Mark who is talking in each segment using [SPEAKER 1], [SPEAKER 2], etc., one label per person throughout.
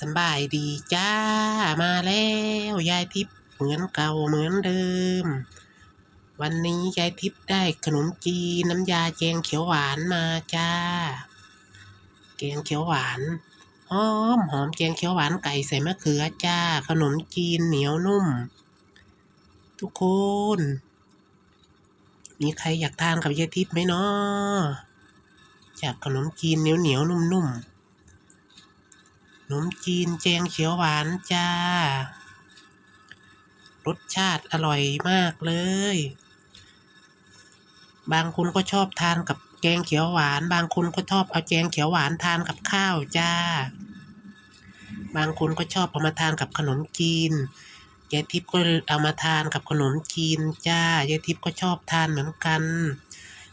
[SPEAKER 1] สบายดีจ้ามาแล้ว ยายทิพย์เหมือนเก่าเหมือนเดิม วันนี้ยายทิพย์ได้ขนมจีนน้ำยาแกงเขียวหวานมาจ้า แกงเขียวหวานหอมหอมแกงเขียวหวานไก่ใส่มะเขือจ้า ขนมจีนเหนียวนุ่ม ทุกคนมีใครอยากทานกับยายทิพย์ไหมเนาะจากขนมจีนเหนียวเหนียวนุ่มๆ ขนมจีนแจงเขียวหวานจ้า รสชาติอร่อยมากเลย บางคนก็ชอบทานกับแกงเขียวหวาน บางคนก็ชอบเอาแกงเขียวหวานทานกับข้าวจ้า บางคนก็ชอบเอามาทานกับขนมจีนยายทิพย์ก็เอามาทานกับขนมจีนจ้ายายทิพย์ก็ชอบทานเหมือนกัน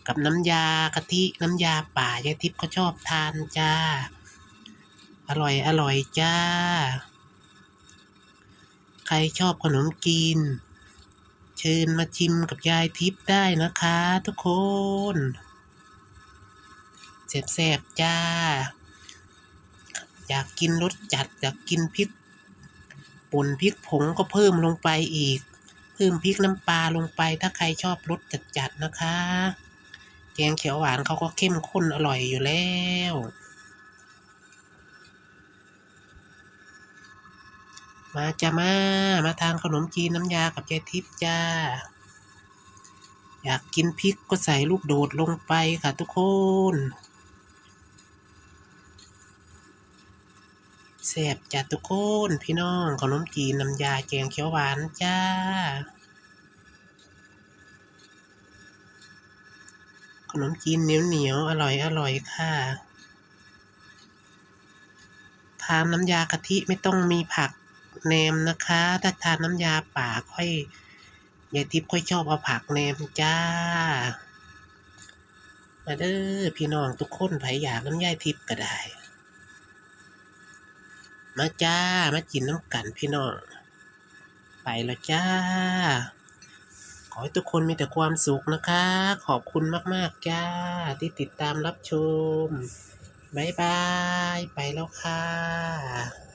[SPEAKER 1] กับน้ำยากะทิน้ำยาป่ายายทิพย์ก็ชอบทานจ้า อร่อยอร่อยจ้า ใครชอบขนมจีน เชิญมาชิมกับยายทิพย์ได้นะคะทุกคนแซ่บๆจ้า อยากกินรสจัด อยากกินพริกป่นพริกผงก็เพิ่มลงไปอีก เพิ่มพริกน้ำปลาลงไป ถ้าใครชอบรสจัดๆนะคะ แกงเขียวหวานเขาก็เข้มข้นอร่อยอยู่แล้ว มาจ้ามา มาทานขนมจีนน้ำยากับยายทิพย์จ้า อยากกินพริกก็ใส่ลูกโดดลงไปค่ะทุกคนแซ่บจัดทุกคนพี่น้องขนมจีนน้ำยาแกงเขียวหวานจ้าขนมจีนเหนียวเหนียวอร่อยอร่อยค่ะทานน้ำยากะทิไม่ต้องมีผัก แนมนะคะ ถ้าทานน้ำยาป่าค่อยยายทิพย์ค่อยชอบเอาผักแนมจ้า มาเด้อพี่น้องทุกคนไผอยากน้ำยายทิพย์ก็ได้ มาจ้า มากินน้ำกันพี่น้อง ไปแล้วจ้า ขอให้ทุกคนมีแต่ความสุขนะคะ ขอบคุณมากๆจ้า ที่ติดตามรับชมบายบาย ไปแล้วค่ะ